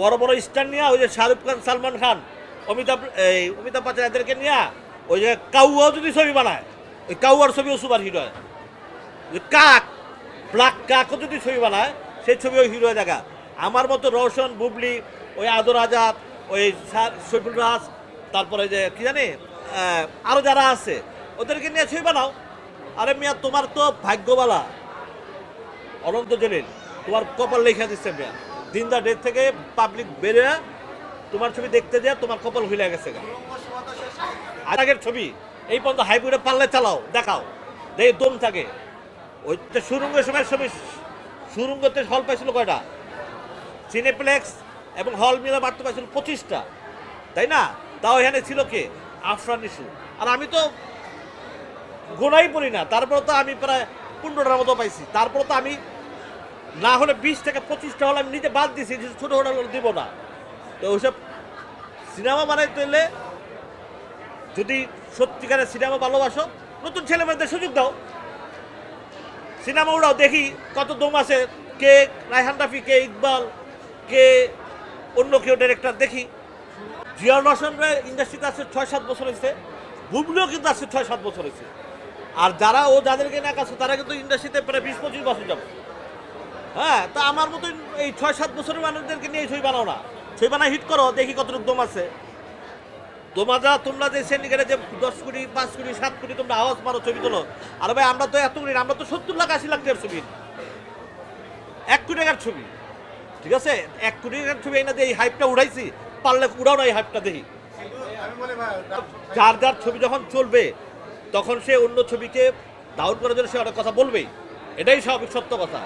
বড় বড় স্টার নিয়ে, ওই যে শাহরুখ খান, সালমান খান, অমিতাভ, এই অমিতাভ বচ্চন এদেরকে নিয়ে, ওই যে কাউয়াও যদি ছবি বানায়, ওই কাউয়ার ছবিও সুপার হিরো হয়। যে কাক, ব্ল্যাক কাকও যদি ছবি বানায়, সেই ছবিও হিরো দেখা। আমার মতো রওশন বুবলি, ওই আদর আজাদ, ওই সৈফুল রাজ, তারপরে যে কি জানি আরও যারা আছে, ওদেরকে নিয়ে ছবি বানাও। আরে মিয়া, তোমার তো ভাগ্যবালা, অনন্ত জলিল, তোমার কপাল লেখা দিচ্ছে মিয়া। দিন দা ডেট থেকে পাবলিক বেরে তোমার ছবি দেখতে যায় তোমার কপাল হইলে গেছে আগের ছবি, এই পর্যন্ত হাইব্রিডে পাল্লে চালাও, দেখাও। দেখে দম থাকে। ওই তো সুরঙ্গের সময় ছবি, সুরঙ্গতে হল পাইছিল কয়টা? সিনেপ্লেক্স এবং হল মিলে মারতে পাইছিল পঁচিশটা। তাই না? তাও এখানে ছিল কে? আফরান ইস্যু আর আমি তো গোনাই পড়ি না। তারপর তো আমি প্রায় পনেরোটার মতো পাইছি। তারপর তো আমি না হলে বিশ থেকে পঁচিশটা হলে আমি নিজে বাদ দিছি যে ছোটো হোটেল দিব না। তো ওইসব সিনেমা বানাইতে হলে যদি সত্যিকারের সিনেমা ভালোবাসো, নতুন ছেলেমেয়েদের সুযোগ দাও। সিনেমা ওরাও দেখি কত দম আছে, কে রায়হান রাফি, কে ইকবাল, কে অন্য কেউ ডিরেক্টর দেখি। জিয়াউর রহমান রায় ইন্ডাস্ট্রিতে আসছে ছয় সাত বছর হয়েছে, বুবলিও কিন্তু আসছে ছয় সাত বছর হয়েছে। আর যারা ও যাদেরকে না কাছে তারা কিন্তু ইন্ডাস্ট্রিতে প্রায় বিশ পঁচিশ বছর যাবে হ্যাঁ তা আমার মতো এই ছয় সাত বছরের মানুষদেরকে নিয়ে ছবি বানাও না। ছবি বানায় হিট করো, দেখি কতটুকু দম আছে। তোমরা যা, তোমরা যে সিন্ডিকেটে যে দশ কোটি, পাঁচ কোটি, সাত কোটি তোমরা আওয়াজ মারো ছবি তোলো। আর ভাই, আমরা তো এত কোটি আমরা তো সত্তর লাখ, আশি লাখ ছবি। এক কোটি টাকার ছবি। ঠিক আছে? এক কোটি টাকার ছবি এই না যে এই হাইপটা উড়াইছি, পারলে উড়াও না এই হাইপটা দেখি। যার যার ছবি যখন চলবে, তখন সে অন্য ছবিকে ডাউন করার জন্য সে অনেক কথা বলবেই। এটাই স্বাভাবিক সত্য কথা।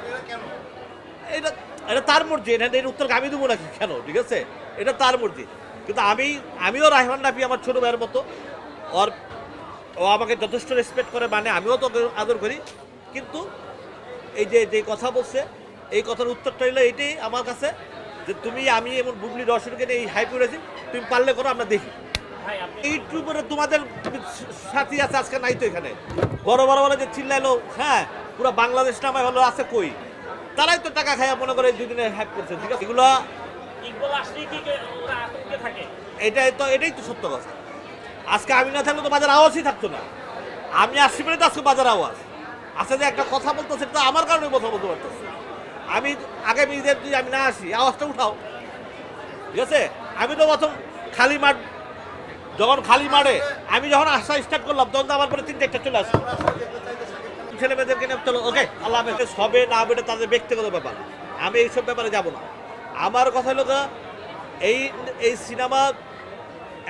এটা এটা তার মর্জি এটা এর উত্তর আমি দেবো নাকি? কেন? ঠিক আছে? এটা তার মর্জি। কিন্তু আমি আমিও রাহমান রাফি আমার ছোট ভাইয়ের মতো। ওর ও আমাকে যথেষ্ট রেসপেক্ট করে মানে আমিও তো আদর করি। কিন্তু এই যে যে কথা বলছে এই কথার উত্তরটা হলো এটাই আমার কাছে যে তুমি আমি এমন বুবলি রসনকে নিয়ে এই হাই করেছি তুমি পারলে করো আমরা দেখি। ইউটিউবের তোমাদের সাথী আছে আজকে নাই তো এখানে। বড় বড় বলে যে চিল্লাইলো হ্যাঁ পুরো বাংলাদেশ নামায় হলো আছে কই? তারাই তো টাকা খাইয়া মনে করে দুই দিনে হ্যাক করছে ঠিক আছে? এগুলো এটাই তো এটাই তো সত্য কথা। আজকে আমি না থাকলে তো বাজার আওয়াজই থাকতো না। আমি আসছি বলে তো আজকে বাজার আওয়াজ। আচ্ছা যে একটা কথা বলতো সেটা তো আমার কারণে কথা বলতে পারতেছি আমি আগামী ঈদের যদি আমি না আসি আওয়াজটা উঠাও। ঠিক আছে? আমি তো প্রথম খালি মাঠ যখন খালি মারে, আমি যখন আসা স্টার্ট করলাম, তখন তো আমার পরে তিনটে একটা চলে আসে। ছেলে মেয়েদেরকে নিয়ে চলো, ওকে, আল্লাহ হাফেজ, সবে না হবে তাদের ব্যক্তিগত ব্যাপার। আমি এইসব ব্যাপারে যাব না। আমার কথা হলো এই এই সিনেমা,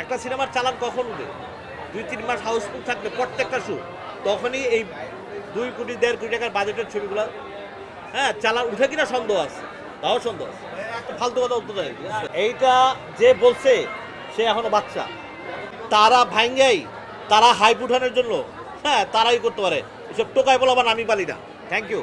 একটা সিনেমার চালান কখন উঠে? দুই, তিন মাস হাউসফুল থাকবে প্রত্যেকটা শু তখনই এই দুই কোটি, দেড় কোটি টাকার বাজেটের ছবিগুলো হ্যাঁ চালান উঠে কিনা সন্দেহ আছে, তাও সন্দেহ আছে। ফালতু কথা উত্তর? এইটা যে বলছে, সে এখনও বাচ্চা তারা ভাঙ্গাই, তারা হাইপ উঠানোর জন্য হ্যাঁ তারাই করতে পারে। এসব টোকায় বলা আমি পালি না। Thank you